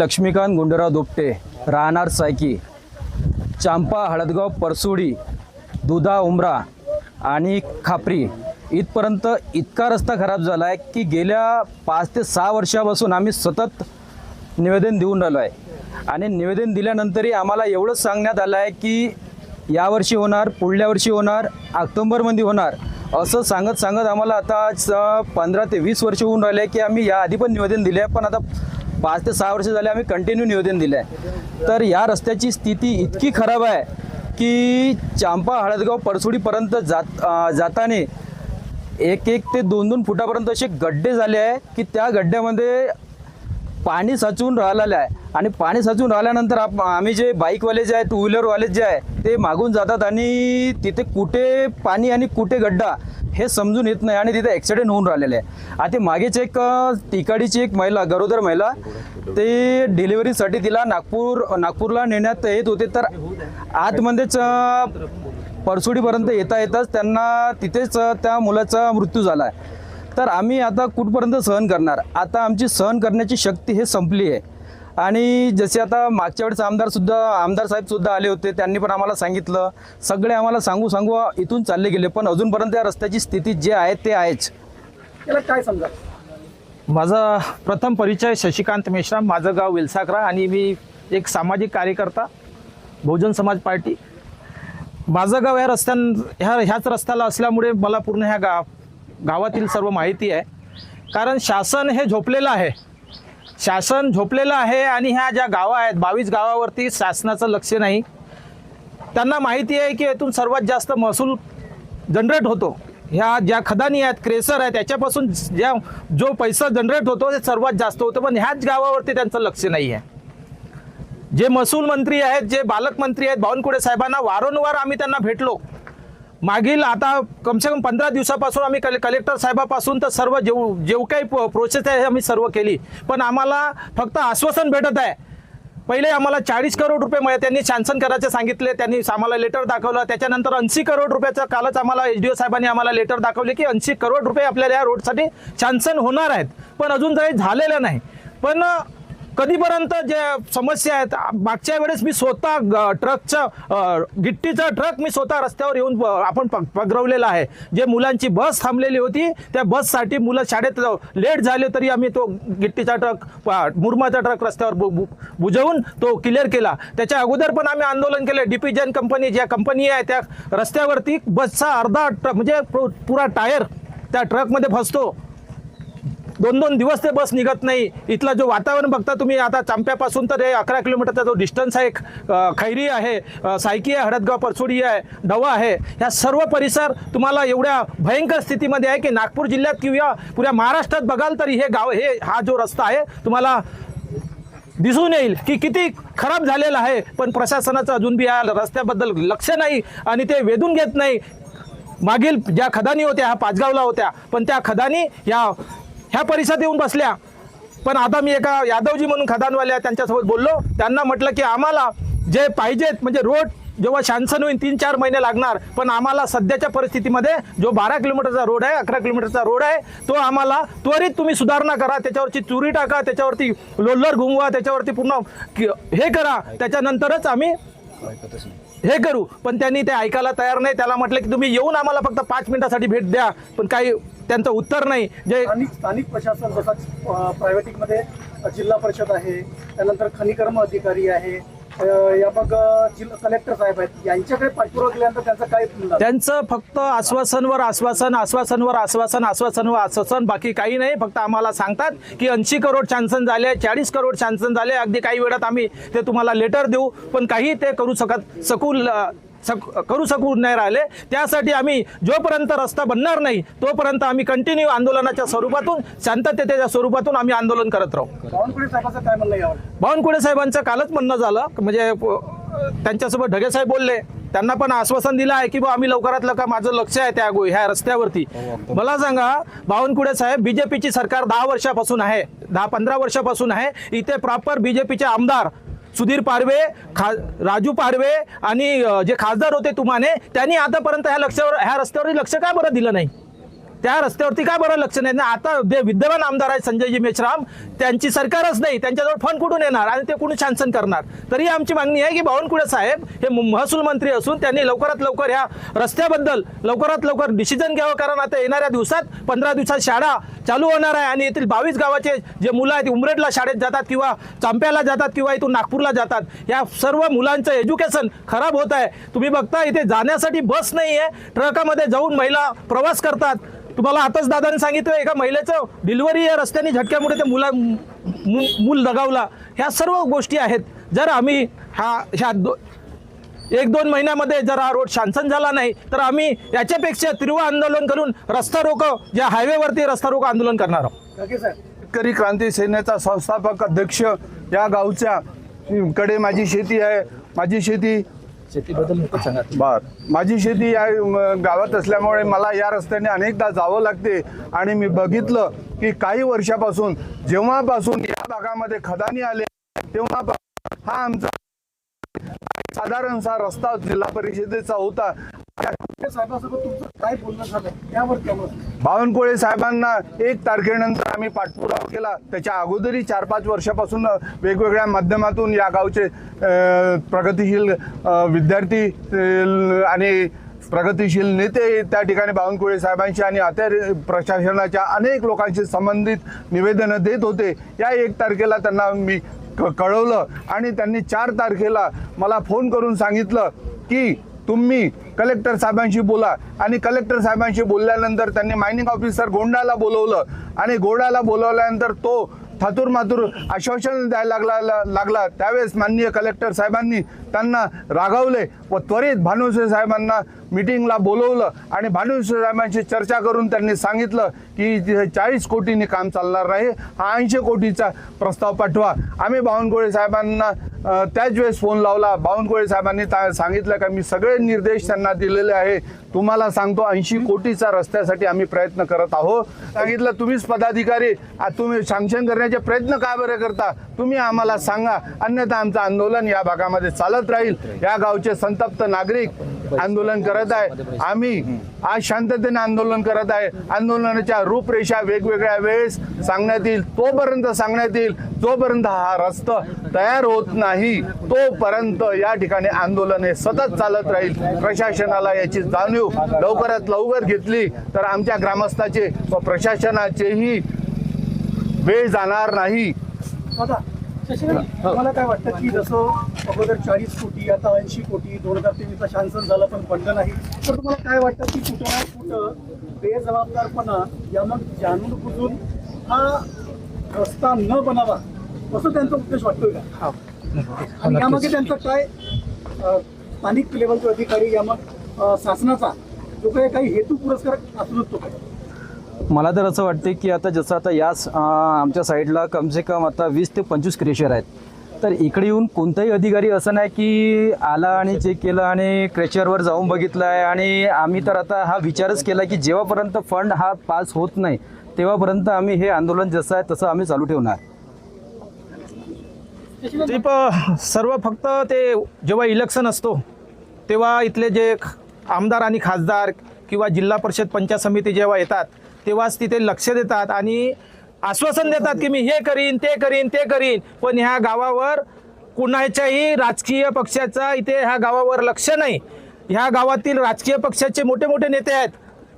लक्ष्मीकांत गुंडराव दोपटे राहणार सायकी चांपा हळदगाव परसुडी दुधा उमरा आणि खापरी. इथपर्यंत इतका रस्ता खराब झाला आहे की गेल्या पाच ते सहा वर्षापासून आम्ही सतत निवेदन देऊन राहिलो आहे. आणि निवेदन दिल्यानंतरही आम्हाला एवढंच सांगण्यात आलं आहे की यावर्षी होणार पुढल्या वर्षी होणार ऑक्टोंबरमध्ये होणार असं सांगत सांगत आम्हाला आता पंधरा ते वीस वर्ष होऊन राहिले की आम्ही या आधी पण निवेदन दिले आहे. पण आता पाच ते सहा वर्ष झाले आम्ही कंटिन्यू निवेदन दिलं आहे तर या रस्त्याची स्थिती इतकी खराब आहे की चांपा हळदगाव परसुडीपर्यंत जात जाताना एक एक ते दोन दोन फुटापर्यंत असे गड्डे झाले आहे की त्या गड्ड्यामध्ये पाणी साचून राहिलेलं आहे. आणि पाणी साचून राहिल्यानंतर आप आम्ही जे बाईकवाले जे आहे टू व्हीलरवाले जे आहे ते मागून जातात आणि तिथे कुठे पाणी आणि कुठे गड्डा हे समजून येत नाही आणि तिथे ॲक्सिडेंट होऊन राहिलेले आहे. आता मागेच एक तिकाडीची एक महिला गरोदर महिला ते डिलिव्हरीसाठी तिला नागपूर नागपूरला नेण्यात येत होते. तर आतमध्येच परसुडीपर्यंत येता येताच त्यांना तिथेच त्या मुलाचा मृत्यू झाला आहे. तर आम्ही आता कुठपर्यंत सहन करणार? आता आमची सहन करण्याची शक्ती हे संपली आहे. आणि जसे आता मागच्या वेळेस आमदारसुद्धा आमदार साहेबसुद्धा आले होते त्यांनी पण आम्हाला सांगितलं. सगळे आम्हाला सांगू सांगू इथून चालले गेले पण अजूनपर्यंत या रस्त्याची स्थिती जे आहे ते आहेच. त्याला काय समजा? माझा प्रथम परिचय शशिकांत मेश्राम माझं गाव विलसाकरा आणि मी एक सामाजिक कार्यकर्ता बहुजन समाज पार्टी. माझं गाव ह्या रस्त्यां ह्या ह्याच रस्त्याला असल्यामुळे मला पूर्ण ह्या गाव गावातील सर्व माहिती आहे. कारण शासन हे झोपलेलं आहे. शासन झोपलेलं आहे आणि ह्या ज्या गावं आहेत बावीस गावावरती शासनाचं लक्ष नाही. त्यांना माहिती आहे की यातून सर्वात जास्त महसूल जनरेट होतो. ह्या ज्या खदानी आहेत क्रेसर आहेत त्याच्यापासून ज्या जो पैसा जनरेट होतो ते सर्वात जास्त होतं. पण ह्याच गावावरती त्यांचं लक्ष नाही आहे. जे महसूल मंत्री आहेत जे बालकमंत्री आहेत बावनकुळे साहेबांना वारंवार आम्ही त्यांना भेटलो. मागील आता कमसे कम पंधरा दिवसापासून आम्ही कले कलेक्टर साहेबापासून तर सर्व जेव जेव काही प्रोसेस आहे आम्ही सर्व केली. पण आम्हाला फक्त आश्वासन भेटत आहे. पहिले आम्हाला चाळीस करोड रुपये मिळाले त्यांनी सँक्शन करायचे सांगितले. त्यांनी आम्हाला लेटर दाखवलं. त्याच्यानंतर ऐंशी करोड रुपयाचं कालच आम्हाला एच डी ओ साहेबांनी आम्हाला लेटर दाखवले की ऐंशी करोड रुपये आपल्याला या रोडसाठी सँक्शन होणार आहेत. पण अजून काही झालेलं नाही. पण कधीपर्यंत जे समस्या आहेत मागच्या वेळेस मी स्वतः ग- ट्रकचं गिट्टीचा ट्रक मी स्वतः रस्त्यावर येऊन आपण पगरवलेला आहे. जे मुलांची बस थांबलेली होती त्या बससाठी मुलं शाळेत लेट झाले तरी आम्ही तो गिट्टीचा ट्रक मुरमाचा ट्रक रस्त्यावर बु- बुजवून तो क्लिअर केला. त्याच्या अगोदर पण आम्ही आंदोलन केले. डिपिजन कंपनी ज्या कंपनी आहे त्या रस्त्यावरती बसचा अर्धा ट्रक म्हणजे पु- पुरा टायर त्या ट्रकमध्ये फसतो. दोन दोन दिवस ते बस निघत नाही. इथला जो वातावरण बघता तुम्ही आता चांप्यापासून तर हे अकरा किलोमीटरचा जो डिस्टन्स आहे खैरी आहे सायकी आहे हडदगाव परसोडी आहे डवा आहे ह्या सर्व परिसर तुम्हाला एवढ्या भयंकर स्थितीमध्ये आहे की नागपूर जिल्ह्यात किंवा पुऱ्या महाराष्ट्रात बघाल तरी हे गाव हे हा जो रस्ता आहे तुम्हाला दिसून येईल की किती खराब झालेला आहे. पण प्रशासनाचं अजून बी या रस्त्याबद्दल लक्ष नाही आणि ते वेधून घेत नाही. मागील ज्या खदानी होत्या ह्या पाचगावला होत्या पण त्या खदानी या ह्या परिसरात येऊन बसल्या. पण आता मी एका यादवजी म्हणून खदानवाले त्यांच्यासोबत बोललो. त्यांना म्हटलं की आम्हाला जे पाहिजेत म्हणजे रोड जेव्हा शांसन होईल तीन चार महिने लागणार. पण आम्हाला सध्याच्या परिस्थितीमध्ये जो बारा किलोमीटरचा रोड आहे अकरा किलोमीटरचा रोड आहे तो आम्हाला त्वरित तुम्ही सुधारणा करा. त्याच्यावरची चुरी टाका त्याच्यावरती लोल्लर घुमवा त्याच्यावरती पूर्ण हे करा. त्याच्यानंतरच आम्ही हे करू पण त्यांनी ते ऐकायला तयार नाही. त्याला म्हटलं की तुम्ही येऊन आम्हाला फक्त पाच मिनिटासाठी भेट द्या पण काही त्यांचं उत्तर नाही. जे स्थानिक स्थानिक प्रशासन जसा प्रायव्हेटिकमध्ये जिल्हा परिषद आहे त्यानंतर खनिकर्म अधिकारी आहे या मग जिल्हा कलेक्टर साहेब आहेत. यांच्याकडे पाठपुरावा केल्यानंतर त्यांचं काय त्यांचं फक्त आश्वासनवर आश्वासन आश्वासनवर आश्वासन आश्वासनवर आश्वासन बाकी काही नाही. फक्त आम्हाला सांगतात की ऐंशी करोड सँक्शन झाले चाळीस करोड सँक्शन झाले. अगदी काही वेळात आम्ही ते तुम्हाला लेटर देऊ पण काही ते करू शकत सकू सक करू शकू नाही राहिले. त्यासाठी आम्ही जोपर्यंत रस्ता बनणार नाही तोपर्यंत आम्ही कंटिन्यू आंदोलनाच्या स्वरूपातून शांततेच्या स्वरूपातून आम्ही आंदोलन करत राहू. बावनकुळे साहेबांचं कालच म्हणणं झालं. म्हणजे त्यांच्यासोबत ढगे साहेब बोलले. त्यांना पण आश्वासन दिलं आहे की बा आम्ही लवकरात लवकर माझं लक्ष आहे त्या गो- ह्या रस्त्यावरती. मला सांगा बावनकुळे साहेब बीजेपीची सरकार दहा वर्षापासून आहे दहा पंधरा वर्षापासून आहे. इथे प्रॉपर बीजेपीचे आमदार सुधीर पारवे खा राजू पारवे आणि जे खासदार होते तुम्हाने त्यांनी आतापर्यंत ह्या लक्षावर ह्या रस्त्यावर लक्ष का बरं दिलं नाही? त्या रस्त्यावरती काय बरं लक्ष नाही. ना आता जे विद्यमान आमदार आहेत संजयजी मेश्राम त्यांची सरकारच नाही. त्यांच्याजवळ फंड कुठून येणार? आणि ते कुठून शासन करणार? तरी आमची मागणी आहे की बावनकुळे साहेब हे महसूल मंत्री असून त्यांनी लवकरात लवकर ह्या रस्त्याबद्दल लवकरात लवकर डिसिजन घ्यावं. कारण आता येणाऱ्या दिवसात पंधरा दिवसात शाळा चालू होणार आहे आणि येथील बावीस गावाचे जे मुलं आहेत उमरेडला शाळेत जातात किंवा चांप्याला जातात किंवा इथून नागपूरला जातात या सर्व मुलांचं एज्युकेशन खराब होत आहे. तुम्ही बघता इथे जाण्यासाठी बस नाही आहे ट्रकामध्ये जाऊन महिला प्रवास करतात. तुम्हाला आताच दादाने सांगितलं एका महिलेचं डिलिव्हरी या रस्त्याने झटक्यामुळे ते मुला मु- मूल दगावला. ह्या सर्व गोष्टी आहेत. जर आम्ही हा ह्या दो एक दोन महिन्यामध्ये जर हा रोड शांसन झाला नाही तर आम्ही याच्यापेक्षा तीव्र आंदोलन करून रस्ता रोको ज्या हायवेवरती रस्ता रोको आंदोलन करणार आहोत. शेतकरी क्रांती सेनेचा संस्थापक अध्यक्ष या गावच्या कडे माझी शेती आहे. माझी शेती शेतीबद्दल सांगा बर. माझी शेती या गावात असल्यामुळे मला या रस्त्याने अनेकदा जावं लागते. आणि मी बघितलं की काही वर्षापासून जेव्हापासून या भागामध्ये खदानी आले तेव्हा हा आमचा साधारणसा रस्ता जिल्हा परिषदेचा होता. बावनकुळे साहेबांना एक तारखेनंतर आम्ही पाठपुरावा केला. त्याच्या अगोदरही चार पाच वर्षापासून वेगवेगळ्या माध्यमातून या गावचे प्रगतीशील प्रगतिशील विद्यार्थी आणि प्रगतिशील नेते त्या ठिकाणी बावनकुळे साहेबांशी आणि अखेर प्रशासनाच्या अनेक लोकांशी संबंधित निवेदनं देत होते. या एक तारखेला त्यांना मी क- कळवलं आणि त्यांनी चार तारखेला मला फोन करून सांगितलं की तुम्ही कलेक्टर साहेबांशी बोला. आणि कलेक्टर साहेबांशी बोलल्यानंतर त्यांनी मायनिंग ऑफिसर गोंडाला बोलवलं. आणि गोंडाला बोलवल्यानंतर तो थातूर मातूर आश्वासन द्यायला लागला लागला. त्यावेळेस माननीय कलेक्टर साहेबांनी त्यांना रागावले व त्वरित भानुसे साहेबांना मिटिंगला बोलवलं आणि भानुसे साहेबांशी चर्चा करून त्यांनी सांगितलं की तिथे चाळीस कोटींनी काम चालणार नाही हा ऐंशी कोटीचा प्रस्ताव पाठवा. आम्ही बावनकुळे साहेबांना त्याच वेळेस फोन लावला. बावनकुळे साहेबांनी ता- सांगितलं का मी सगळे निर्देश त्यांना दिलेले आहे. तुम्हाला सांगतो ऐंशी कोटीचा रस्त्यासाठी आम्ही प्रयत्न करत आहोत. सांगितलं तुम्हीच पदाधिकारी. तुम्ही सँक्शन करण्याचे प्रयत्न का बरं करता? तुम्ही आम्हाला सांगा. अन्यथा आमचं आंदोलन या भागामध्ये चालत राहील. या गावचे संतप्त नागरिक आंदोलन करत आहे. आम्ही आज शांततेने आंदोलन करत आहे. आंदोलनाच्या रूपरेषा वेगवेगळ्या वेळेस सांगण्यात येईल. तोपर्यंत सांगण्यात येईल जोपर्यंत हा रस्ता तयार होत नाही तोपर्यंत या ठिकाणी आंदोलन हे सतत चालत राहील. प्रशासनाला याची जाणीव लवकरात लवकर घेतली तर आमच्या ग्रामस्थाचे व प्रशासनाचेही वेळ जाणार नाही. तुम्हाला काय वाटतं की जसं अगोदर चाळीस कोटी आता ऐंशी कोटी दोन हजार तेवीसला शासन झालं पण फंड नाही तर तुम्हाला काय वाटतं की कुठं ना कुठं बेजबाबदारपणा या मग जाणून बुजून हा रस्ता न बनावा असं त्यांचा उद्देश वाटतोय का? आणि यामागे त्यांचा काय स्थानिक लेवलचे अधिकारी या मग शासनाचा जो काही काही हेतू पुरस्कार शकतो काय मला तर असं वाटते की आता जसं आता याच आमच्या साईडला कमसे कम आता वीस ते पंचवीस क्रेशर आहेत. तर इकडे येऊन कोणताही अधिकारी असं नाही की आला आणि चेक केलं आणि क्रेशरवर जाऊन बघितलं आहे आणि आम्ही तर आता हा विचारच केला की जेव्हापर्यंत फंड हा पास होत नाही तेव्हापर्यंत आम्ही हे आंदोलन जसं आहे तसं आम्ही चालू ठेवणार. ते सर्व फक्त ते जेव्हा इलेक्शन असतो तेव्हा इथले जे ख- आमदार आणि खासदार किंवा जिल्हा परिषद पंचायत समिती जेव्हा येतात तेव्हाच तिथे लक्ष देतात आणि आश्वासन देतात की मी हे करीन ते करीन ते करीन. पण ह्या गावावर कुणाच्याही राजकीय पक्षाचा इथे ह्या गावावर लक्ष नाही. ह्या गावातील राजकीय पक्षाचे मोठे मोठे नेते आहेत.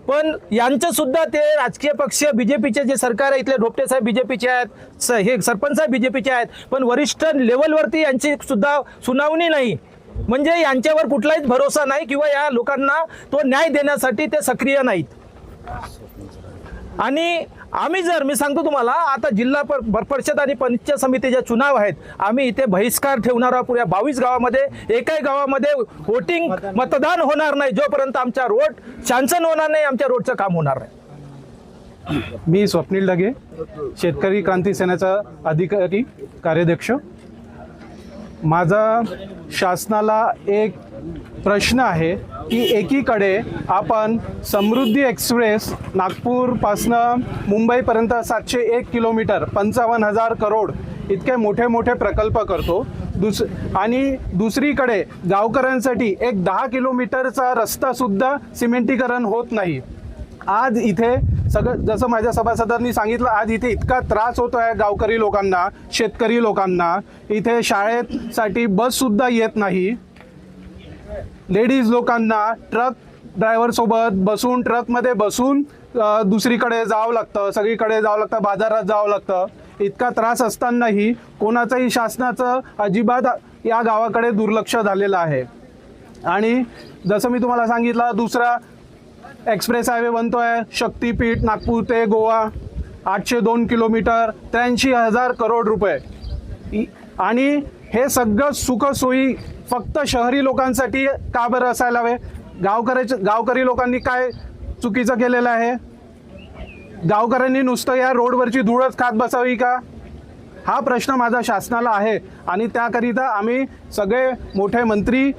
पण यांचं सुद्धा ते राजकीय पक्ष बीजेपीचे जे सरकार आहे इथले ढोपटे साहेब बीजेपीचे आहेत स हे सरपंच साहेब बीजेपीचे आहेत पण वरिष्ठ लेवलवरती यांची सुद्धा सुनावणी नाही. म्हणजे यांच्यावर कुठलाच भरोसा नाही किंवा या लोकांना तो न्याय देण्यासाठी ते सक्रिय नाहीत. आणि आम्ही जर मी सांगतो तुम्हाला आता जिल्हा पर परिषद आणि पंचायत समितीच्या चुनाव आहेत आम्ही इथे बहिष्कार ठेवणार आहोत. पुऱ्या बावीस गावामध्ये एकाही गावामध्ये वोटिंग मतदान होणार नाही जोपर्यंत आमच्या रोड शांसन होणार नाही आमच्या रोडचं काम होणार नाही. मी स्वप्नील डगे शेतकरी क्रांती सेनेचा अधिकारी कार्याध्यक्ष. माझा शासनाला एक प्रश्न आहे की एकीकडे आपण समृद्धी एक्सप्रेस नागपूरपासनं मुंबईपर्यंत सातशे एक किलोमीटर पंचावन्न हजार करोड इतके मोठे मोठे प्रकल्प करतो. दुस आणि दुसरीकडे गावकऱ्यांसाठी एक दहा किलोमीटरचा रस्तासुद्धा सिमेंटीकरण होत नाही. आज इथे सगळं जसं माझ्या सभासदांनी सांगितलं आज इथे इतका त्रास होतो आहे गावकरी लोकांना शेतकरी लोकांना. इथे शाळेसाठी बससुद्धा येत नाही. लेडीज लोकांना ट्रक ड्रायव्हरसोबत बसून ट्रकमध्ये बसून दुसरीकडे जावं लागतं सगळीकडे जावं लागतं बाजारात जावं लागतं. इतका त्रास असतानाही कोणाचंही शासनाचं अजिबात या गावाकडे दुर्लक्ष झालेलं आहे. आणि जसं मी तुम्हाला सांगितलं दुसरा एक्सप्रेस हायवे बनतो आहे शक्तीपीठ नागपूर ते गोवा आठशे दोन किलोमीटर त्र्याऐंशी हजार करोड रुपये. आणि हे सगळं सुखसोयी फक्त शहरी लोकांसाठी का बरं असायला हवे? गावकऱ्याचे गावकरी लोकांनी काय चुकीचं केलेलं आहे? गावकऱ्यांनी नुसतं या रोडवरची धूळच खात बसावी का? हा प्रश्न माझा शासनाला आहे आणि त्याकरिता आम्ही सगळे मोठे मंत्री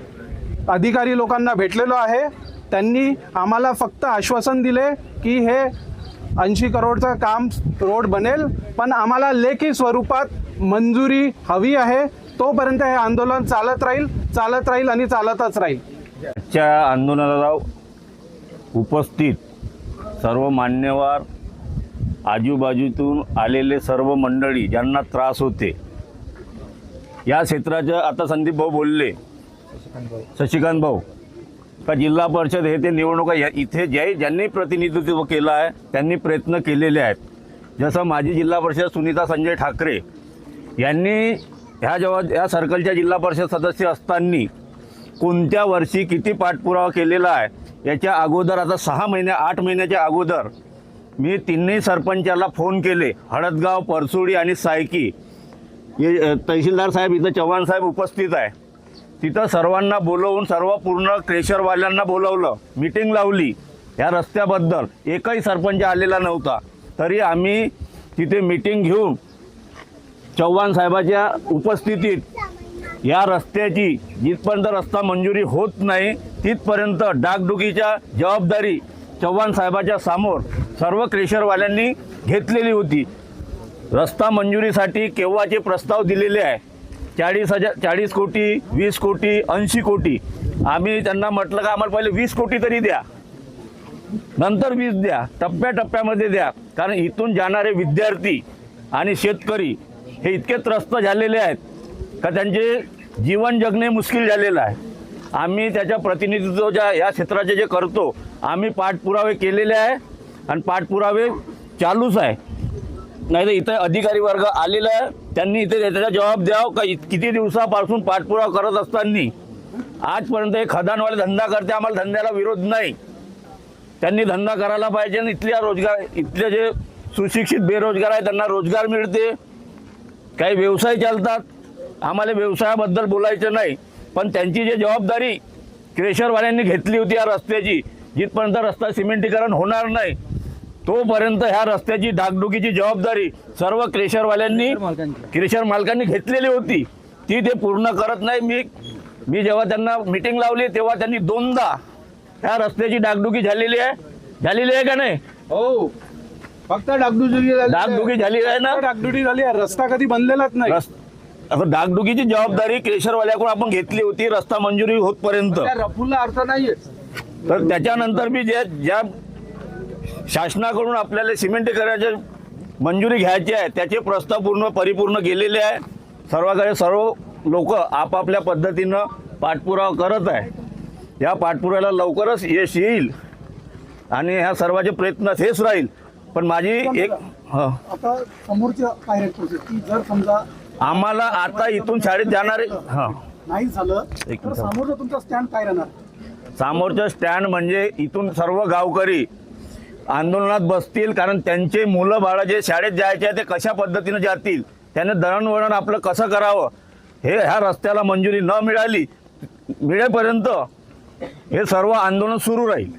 अधिकारी लोकांना भेटलेलो आहे. त्यांनी आम्हाला फक्त आश्वासन दिले की हे ऐंशी करोडचं काम रोड बनेल पण आम्हाला लेखी स्वरूपात मंजुरी हवी आहे. तोपर्यंत हे आंदोलन चालत राहील. चालत राहील आणि चालतच राहील. आजच्या आंदोलनाला उपस्थित सर्व मान्यवर आजूबाजूतून आलेले सर्व मंडळी ज्यांना त्रास होते या क्षेत्राचं आता संदीप भाऊ बोलले. शशिकांत भाऊ. का जिल्हा परिषद हे ते निवडणुका या इथे जे ज्यांनी प्रतिनिधित्व केलं आहे त्यांनी प्रयत्न केलेले आहेत. जसं माजी जिल्हा परिषद सुनीता संजय ठाकरे यांनी ह्या जेव्हा या सर्कलच्या जिल्हा परिषद सदस्य असताना कोणत्या वर्षी किती पाठपुरावा केलेला आहे याच्या अगोदर आता सहा महिन्या आठ महिन्याच्या अगोदर मी तिन्ही सरपंचाला फोन केले हळदगाव परसुडी आणि सायकी. हे तहसीलदार साहेब इथं चव्हाण साहेब उपस्थित आहे. तिथं सर्वांना बोलवून सर्व पूर्ण क्रेशरवाल्यांना बोलवलं मिटिंग लावली. या रस्त्याबद्दल एकही सरपंच आलेला नव्हता. तरी आम्ही तिथे मिटिंग घेऊन चव्हाण साहेबाच्या उपस्थितीत या रस्त्याची जिथपर्यंत रस्ता मंजुरी होत नाही तिथपर्यंत डागडुकीच्या जबाबदारी चव्हाण साहेबाच्या समोर सर्व क्रेशरवाल्यांनी घेतलेली होती. रस्ता मंजुरीसाठी केव्हाचे प्रस्ताव दिलेले आहे? चाळीस हजार चाळीस कोटी वीस कोटी ऐंशी कोटी. आम्ही त्यांना म्हटलं का आम्हाला पहिले वीस कोटी तरी द्या. नंतर वीज द्या. टप्प्याटप्प्यामध्ये द्या. कारण इथून जाणारे विद्यार्थी आणि शेतकरी हे इतके त्रस्त झालेले आहेत का त्यांचे जीवन जगणे मुश्किल झालेलं आहे. आम्ही त्याच्या प्रतिनिधित्व ज्या या क्षेत्राचे जे करतो आम्ही पाठपुरावे केलेले आहे आणि पाठपुरावे चालूच आहे. नाही तर इथं अधिकारी वर्ग आलेला आहे त्यांनी इथे त्याचा जबाब द्यावं का किती दिवसापासून पाठपुरावा करत असताना? आजपर्यंत हे खदानवाले धंदा करते आम्हाला धंद्याला विरोध नाही. त्यांनी धंदा करायला पाहिजे आणि इथल्या रोजगार इथले जे सुशिक्षित बेरोजगार आहे त्यांना रोजगार मिळते. काही व्यवसाय चालतात. आम्हाला व्यवसायाबद्दल बोलायचं नाही. पण त्यांची जी जबाबदारी क्रेशरवाल्यांनी घेतली होती या रस्त्याची जिथपर्यंत रस्ता सिमेंटीकरण होणार नाही तोपर्यंत ह्या रस्त्याची डागडुकीची जबाबदारी सर्व क्रेशरवाल्यांनी क्रेशर मालकांनी घेतलेली होती. ती ते पूर्ण करत नाही. मी मी जेव्हा त्यांना मिटिंग लावली तेव्हा त्यांनी दोनदा ह्या रस्त्याची डागडुकी झालेली आहे. झालेली आहे का नाही? हो. फक्त डागडुजी डागडुकी झाली आहे ना? डागडुजी झाली आहे. रस्ता कधी बनलेलाच नाही. आता डागडुकीची जबाबदारी केशरवाल्याकडून आपण घेतली होती रस्ता मंजुरी होतपर्यंत. रफूला अर्थ नाहीये. तर त्याच्यानंतर बी ज्या ज्या शासनाकडून आपल्याला सिमेंटीकरणाचे मंजुरी घ्यायची आहे त्याचे प्रस्ताव पूर्ण परिपूर्ण गेलेले आहे. सर्वाकडे सर्व लोक आपापल्या पद्धतीनं पाठपुरावा करत आहे. या पाठपुराव्याला लवकरच यश येईल. आणि ह्या सर्वांचे प्रयत्न हेच राहील. पण माझी एक हं. आता समोरच्या काय रेट की जर समजा आम्हाला आता इथून शाळेत जाणारे हां. नाही झालं एक तर मिनिट. समोरचा तुमचा स्टँड काय राहणार? समोरचं स्टँड म्हणजे इथून सर्व गावकरी आंदोलनात बसतील कारण त्यांचे मुलं बाळं जे शाळेत जायचे आहे ते कशा पद्धतीनं जातील त्याने दळणवळण आपलं कसं करावं हे ह्या रस्त्याला मंजुरी न मिळाली मिळेपर्यंत हे सर्व आंदोलन सुरू राहील.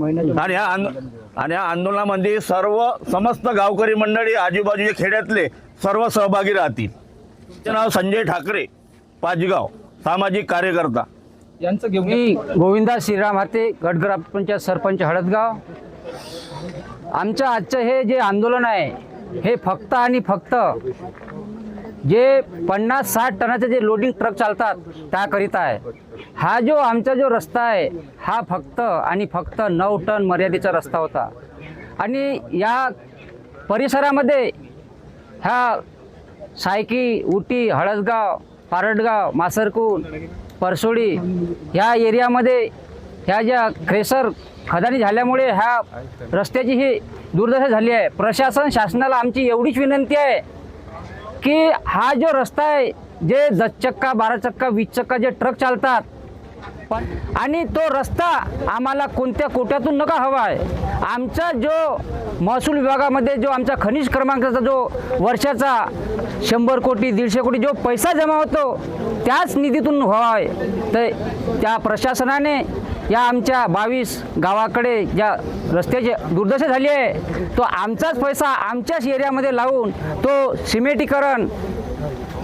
आणि ह्या आंदो आणि ह्या आंदोलनामध्ये सर्व समस्त गावकरी मंडळी आजूबाजूच्या खेड्यातले सर्व सहभागी राहतील. त्यांचे नाव संजय ठाकरे पाचगाव सामाजिक कार्यकर्ता. यांचं घेऊन मी गोविंदा श्रीराम हाते गट ग्रामपंचायत सरपंच हळदगाव. आमचं आजचं हे जे आंदोलन आहे हे फक्त आणि फक्त जे पन्नास साठ टनाचे जे लोडिंग ट्रक चालतात त्याकरिता आहे. हा जो आमचा जो रस्ता आहे हा फक्त आणि फक्त नऊ टन मर्यादेचा रस्ता होता. आणि या परिसरामध्ये ह्या सायकी उटी हळदगाव पारडगाव मासरकून परसोडी ह्या एरियामध्ये ह्या ज्या क्रेसर खदानी झाल्यामुळे ह्या रस्त्याची ही दुर्दशा झाली आहे. प्रशासन शासनाला आमची एवढीच विनंती आहे की हा जो रस्ता आहे जे दस चक्का बारा चक्का वीस चक्का जे ट्रक चालतात. पण आणि तो रस्ता आम्हाला कोणत्या कोट्यातून नका हवा आहे. आमचा जो महसूल विभागामध्ये जो आमचा खनिज क्रमांकाचा जो वर्षाचा शंभर कोटी दीडशे कोटी जो पैसा जमा होतो त्याच निधीतून व्हावा आहे. तर त्या प्रशासनाने या आमच्या बावीस गावाकडे ज्या रस्त्याची दुर्दशा झाली आहे तो आमचाच पैसा आमच्याच एरियामध्ये लावून तो सिमेंटीकरण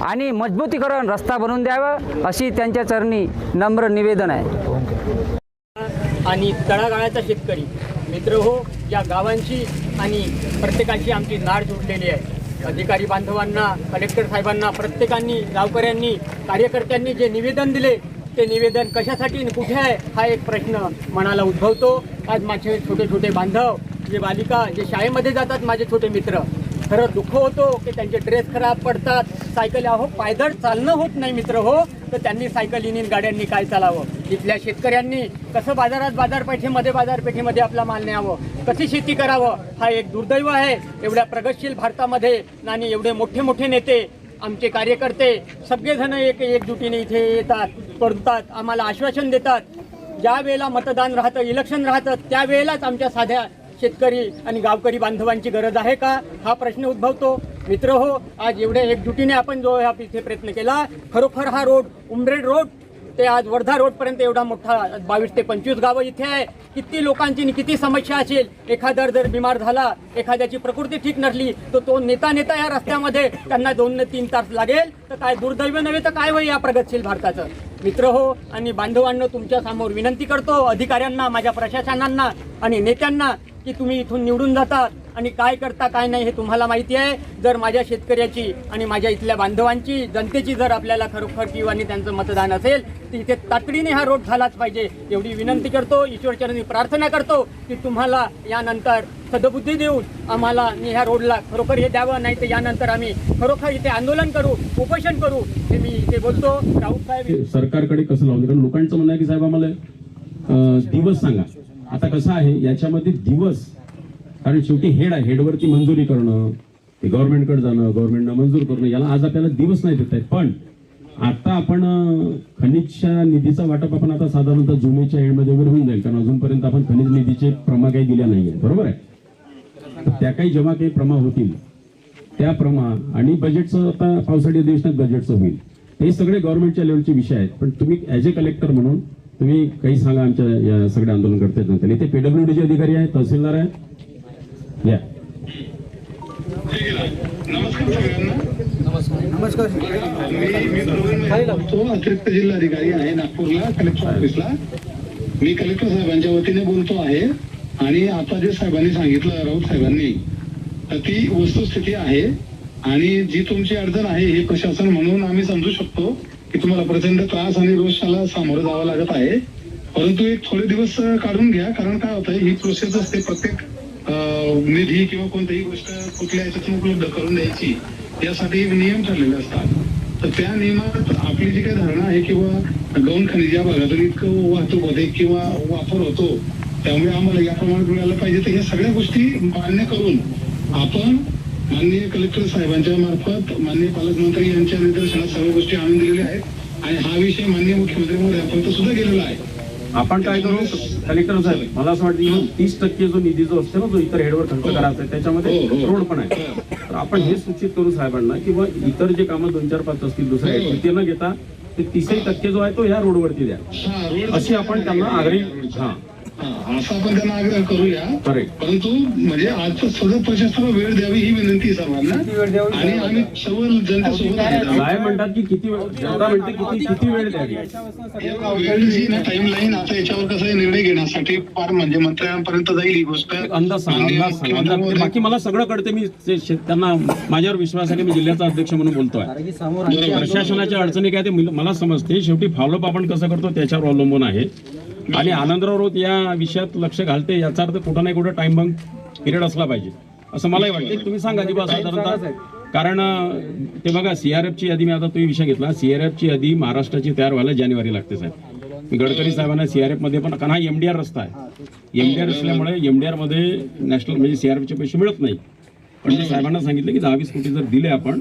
आणि मजबूतीकरण रस्ता बनवून द्यावं अशी त्यांच्या चरणी नम्र निवेदन आहे. आणि तळागाळाचा शेतकरी मित्र हो या गावांची आणि प्रत्येकाची आमची नाड जोडलेली आहे. अधिकारी बांधवांना कलेक्टर साहेबांना प्रत्येकांनी गावकऱ्यांनी कार्यकर्त्यांनी जे निवेदन दिले ते निवेदन कशासाठी कुठे आहे हा एक प्रश्न मनाला उद्भवतो. आज माझे छोटे छोटे बांधव जे बालिका जे शाळेमध्ये जातात माझे छोटे मित्र खरं दुःख होतो की त्यांचे ड्रेस खराब पडतात सायकल अहो पायदळ चालणं होत नाही मित्र हो. तर त्यांनी सायकलीनी गाड्यांनी काय चालावं? इथल्या शेतकऱ्यांनी कसं बाजारात बाजारपेठेमध्ये बाजारपेठेमध्ये आपला माल न्यावं? कशी शेती करावं? हा एक दुर्दैव आहे. एवढ्या प्रगतशील भारतामध्ये आणि एवढे मोठे मोठे नेते आमचे कार्यकर्ते सगळेजण एक एकजुटीने इथे येतात पडतात आम्हाला आश्वासन देतात. ज्या वेळेला मतदान राहतं इलेक्शन राहतं त्यावेळेलाच आमच्या साध्या शेतकरी आणि गावकरी बांधवांची गरज आहे का? हा प्रश्न उद्भवतो. मित्र हो आज एवढ्या एकजुटीने आपण जो हा इथे प्रयत्न केला खरोखर हा रोड उमरेड रोड ते आज वर्धा रोडपर्यंत एवढा मोठा बावीस ते पंचवीस गावं इथे आहे. किती लोकांची किती समस्या असेल? एखादा जर बिमार झाला एखाद्याची प्रकृती ठीक नसली तर तो नेता नेता या रस्त्यामध्ये त्यांना दोन तीन तास लागेल. तर काय दुर्दैव नव्हे तर काय होईल या प्रगतशील भारताचं? मित्र हो आणि बांधवांना तुमच्यासमोर विनंती करतो अधिकाऱ्यांना माझ्या प्रशासनांना आणि नेत्यांना की तुम्ही इथून निवडून जातात आणि काय करता काय नाही हे तुम्हाला माहिती आहे. जर माझ्या शेतकऱ्याची आणि माझ्या इथल्या बांधवांची जनतेची जर आपल्याला खरोखर किंवा त्यांचं मतदान असेल तर इथे तातडीने हा रोड झालाच पाहिजे. एवढी विनंती करतो ईश्वरचरणी प्रार्थना करतो की तुम्हाला यानंतर सदबुद्धी देऊन आम्हाला आणि ह्या रोडला खरोखर हे द्यावं नाही तर यानंतर आम्ही खरोखर इथे आंदोलन करू उपोषण करू हे मी इथे बोलतो. राऊत साहेब सरकारकडे कसं लावलं? कारण लोकांचं म्हणणं आहे की साहेब आम्हाला दिवस सांगा. आता कसं आहे याच्यामध्ये दिवस कारण शेवटी हेड आहे हेडवरती मंजुरी करणं ते गव्हर्नमेंटकडे जाणं गव्हर्नमेंटनं मंजूर करणं याला आज आपल्याला दिवस नाही देत आहेत पण आता आपण खनिजच्या निधीचा वाटप आपण आता साधारणतः जुमेच्या हेडमध्ये वगैरे होऊन जाईल कारण अजूनपर्यंत आपण खनिज निधीचे प्रमा काही दिल्या नाहीये बरोबर आहे? तर त्या काही जेव्हा काही प्रमा होतील त्या प्रमा आणि बजेटचं आता पावसाळी अधिवेशनात बजेटचं होईल. हे सगळे गव्हर्नमेंटच्या लेवलचे विषय आहेत. पण तुम्ही ॲज ए कलेक्टर म्हणून तुम्ही काही सांगा आमच्या या सगळ्या आंदोलन करता जनतेला इथे पीडब्ल्यूडीचे अधिकारी आहेत तहसीलदार आहेत? या. तो अतिरिक्त जिल्हाधिकारी आहे नागपूरला कलेक्टर ऑफिसला. मी कलेक्टर साहेबांच्या वतीने बोलतो आहे. आणि आता जे साहेबांनी सांगितलं राऊत साहेबांनी तर ती वस्तुस्थिती आहे. आणि जी तुमची अडचण आहे हे प्रशासन म्हणून आम्ही समजू शकतो. की तुम्हाला प्रचंड त्रास आणि रोषाला सामोरं जावं लागत आहे. परंतु एक थोडे दिवस काढून घ्या. कारण काय होतं ही प्रोसेस असते. प्रत्येक निधी किंवा कोणतीही गोष्ट कुठल्या याच्यातून उपलब्ध करून द्यायची यासाठी नियम ठरलेले असतात. तर त्या नियमात आपली जी काही धारणा आहे किंवा गौण खनिज या भागातून इतकं वाहतूक होते किंवा वापर होतो त्यामुळे आम्हाला या प्रमाणात मिळालं पाहिजे. तर ह्या सगळ्या गोष्टी मान्य करून आपण माननीय कलेक्टर साहेबांच्या मार्फत माननीय पालकमंत्री यांच्या निदर्शनात सर्व गोष्टी आणून दिलेल्या आहेत. आणि हा विषय माननीय मुख्यमंत्री महोदयांपर्यंत सुद्धा गेलेला आहे. आपण काय करू? कलेक्टर साहेब मला असं वाटतं की तीस टक्के जो निधी जो असतो ना जो इतर हेडवर खर्च करायचा आहे त्याच्यामध्ये हो, हो. रोड पण आहे. तर आपण हे सूचित करू साहेबांना किंवा इतर जे कामं दोन चार पाच असतील दुसऱ्या हो. ते न घेता ते तीसही टक्के जो आहे तो ह्या रोडवरती द्या. हा अशी आपण त्यांना आग्रही हा हा, असा आपण त्यांना आग्रह करूया. परंतु म्हणजे आजचं सगळं प्रशासनाला वेळ द्यावी ही विनंती आहे सर्वांना. आणि आम्ही सर्व जनतेसोबत आहे साहेब म्हणतात की किती वेळ जनता म्हणते किती किती वेळ द्यावी? वेळ जी ना टाइम लाईन आता याच्यावर कसं निर्णय घेण्यासाठी फार म्हणजे मंत्र्यांपर्यंत जाईल ही गोष्ट. अंदाज बाकी मला सगळं कळते मी त्यांना माझ्यावर विश्वास आहे मी जिल्ह्याचा अध्यक्ष म्हणून बोलतोय. प्रशासनाच्या अडचणी काय ते मिल- मला समजते. शेवटी फॉलोअप आपण कसं करतो त्याच्यावर अवलंबून आहे. आणि आनंदराव रोत या विषयात लक्ष घालते याचा अर्थ कुठं नाही कुठं टाइम बंक पिरियड असला पाहिजे. असं मलाही वाटतं तुम्ही सांगा जी साधारणतः. कारण ते बघा सीआरएफची यादी मी आता तुम्ही विषय घेतला. सीआरएफची यादी महाराष्ट्राची तयार व्हायला जानेवारी लागते साहेब. गडकरी साहेबांना सीआरएफमध्ये पण कारण हा एमडीआर रस्ता आहे. एमडीआर असल्यामुळे एमडीआरमध्ये नॅशनल म्हणजे सीआरएफचे पैसे मिळत नाही. पण ते साहेबांना सांगितलं की दहा वीस कोटी जर दिले आपण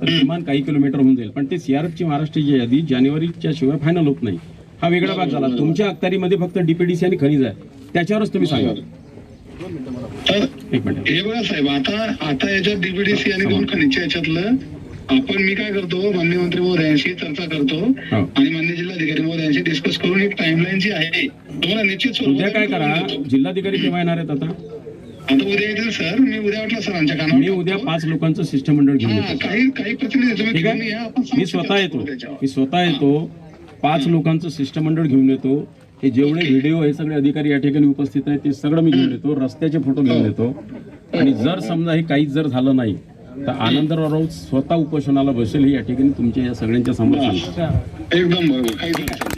तर किमान काही किलोमीटर होऊन जाईल. पण ते सीआरएफची महाराष्ट्राची यादी जानेवारीच्या शिवाय फायनल होत नाही. हा वेगळा भाग झाला. तुमच्या अखत्यारीमध्ये फक्त डीपीडीसी आणि खनिज आहे. त्याच्यावरच तुम्ही सांगा. तर एक मिनिट. हे बघा साहेब आता आता याच्यात डीबीडीसी आणि दोन खनिजच्या याच्यातलं आपण मी काय करतो मान्य मंत्री महोदयांशी चर्चा करतो हो. आणि मान्य जिल्हाधिकारी महोदयांशी डिस्कस करून एक टाइमलाईन जी आहे तुम्हाला निश्चित उद्या काय करा. जिल्हाधिकारी केव्हा येणार आहेत आता? आता उद्या येतील सर. मी उद्या वाटलं सरांच्या कानावर मी उद्या पाच लोकांचं शिष्टमंडळ घेऊन काही काही प्रतिनिधी तुम्ही ठीक घेऊन या, आहे आपण मी स्वतः येतो. मी स्वतः येतो. पाच लोकांचं शिष्टमंडळ घेऊन येतो. हे जेवढे व्हिडिओ हे सगळे अधिकारी या ठिकाणी उपस्थित आहेत ते सगळं मी घेऊन येतो. रस्त्याचे फोटो घेऊन येतो. आणि जर समजा हे काहीच जर झालं नाही तर आनंदराव राऊत स्वतः उपोषणाला बसेल हे या ठिकाणी तुमच्या या सगळ्यांच्या समोर एकदम बरोबर.